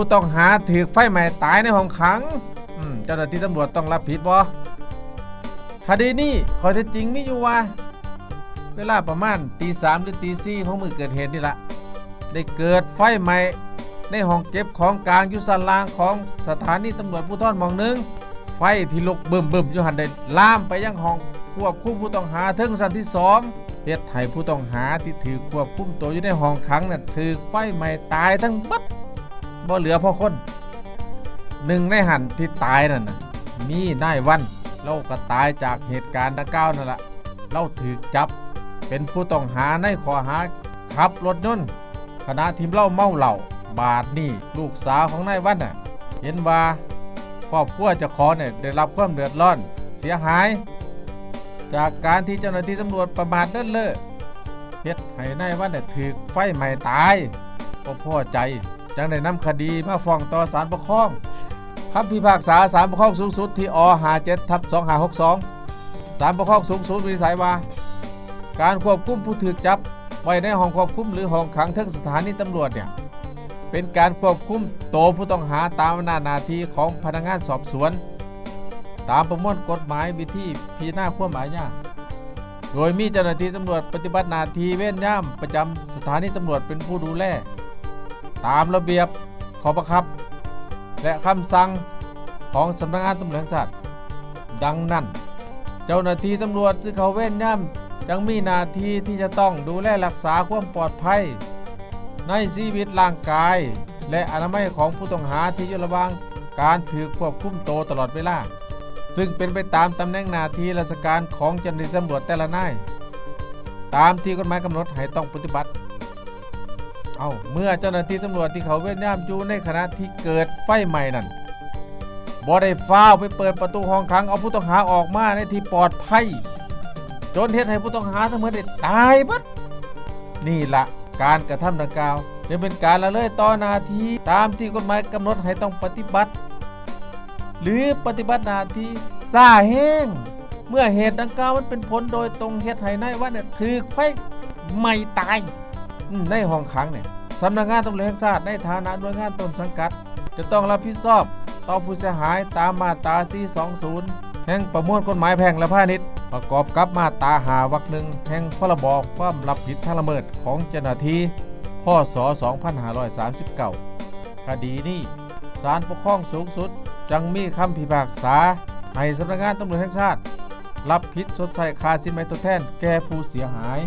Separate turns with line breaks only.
ผู้ต้องหาถูกไฟไหม้ตายในห้องขังเจ้าหน้าที่ตำรวจต้องรับผิดบ่คดีนี้ข้อเท็จจริงมีอยู่ว่า เวลาประมาณตีสามหรือตีสี่ของมือเกิดเหตุนี่ละได้เกิดไฟไหม้ในห้องเก็บของกลางยุสันลางของสถานีตำรวจภูธรหมองหนึง ไฟที่ลุกเบิ่มเบิ่มอยู่หันได้ลามไปยังห้องควบคุมผู้ต้องหาถึงสันที่สองเฮ็ดให้ผู้ต้องหาที่ถือควบคุมตัวอยู่ในห้องขังน่ะถือไฟไหม้ตายทั้งบัด บ่เหลือพ่อคนหนึ่งในหันที่ตายนั่นนะมีนายวันเราก็ตายจากเหตุการณ์ดังกล่าวนั่นละเราถือจับเป็นผู้ต้องหาในข้อหาขับรถยนต์ขณะทีมเล่าเมาเหล่าบาดนี่ลูกสาวของนายวันน่ะเห็นว่าครอบครัวจะขอเนี่ยได้รับความเดือดร้อนเสียหาย จากการที่เจ้าหน้าที่ตำรวจประมาทเลินเล่อเฮ็ดให้นายวันเนี่ยถูกไฟไหม้ตายก็พ่อใจ จังได้นำคดีมาฟ้องต่อศาลปกครองคำพิพากษาศาลปกครองสูงสุดที่อ57ทับ2562ศาลปกครองสูงสุดวินิจฉัยว่า การควบคุมผู้ถูกจับไว้ในห้องควบคุมหรือห้องขังเทิงสถานีตำรวจเนี่ยเป็นการควบคุมโตผู้ต้องหาตามอำนาหน้าที่ของพนักงานสอบสวน ตามประมวลกฎหมายวิธีพิจารณาความอาญาโดยมีเจ้าหน้าที่ตำรวจปฏิบัติหน้าที่เว้นย่ามประจำสถานีตำรวจเป็นผู้ดูแล ตามระเบียบขอบังคับ และคำสั่งของสำนักงานตำรวจแห่งชาติดังนั้น เจ้าหน้าที่ตำรวจที่เขาเว้นย่ำจังมีหน้าที่ที่จะต้องดูแลรักษาความปลอดภัย ในชีวิตร่างกาย และอนามัยของผู้ต้องหาที่อยู่ระหว่างการถือควบคุมโตตลอดเวลา ซึ่งเป็นไปตามตำแหน่งหน้าที่ราชการของเจ้าหน้าที่ตำรวจแต่ละนายตามที่กฎหมายกำหนดให้ต้องปฏิบัติ เอาเมื่อเจ้าหน้าที่ตำรวจที่เขาเว้นย่ามอยู่ในขณะที่เกิดไฟใหม่นั่นบ่ได้ฟ้าวไปเปิดประตูห้องขังเอาผู้ต้องหาออกมาในที่ปลอดภัย จนเฮ็ดให้ผู้ต้องหาทั้งหมดได้ตายบัดนี่ละการกระทำดังกล่าวจะเป็นการละเลยต่อนาทีตามที่กฎหมายกำหนดให้ต้องปฏิบัติ หรือปฏิบัตินาทีซาแห้ง เมื่อเหตุดังกล่าวมันเป็นผลโดยตรงเหตุให้นายว่าเนี่ยถือไฟไม่ตาย ในห้องขังเนี่ยสำนักงานตำรวจแห่งชาติในฐานะหน่วยงานต้นสังกัด จะต้องรับผิดชอบต่อผู้เสียหายตามมาตรา 420 แห่งประมวลกฎหมายแพ่งและพาณิชย์ประกอบกับมาตราหาวรรคหนึ่งแห่งพรบความรับผิดทางละเมิดของเจ้าหน้าที่พศ 2539 คดีนี้ศาลปกครองสูงสุดจังมีคำพิพากษา ให้สำนักงานตำรวจแห่งชาติ รับผิดชดใช้ค่าสินไหมทดแทนแก่ผู้เสียหาย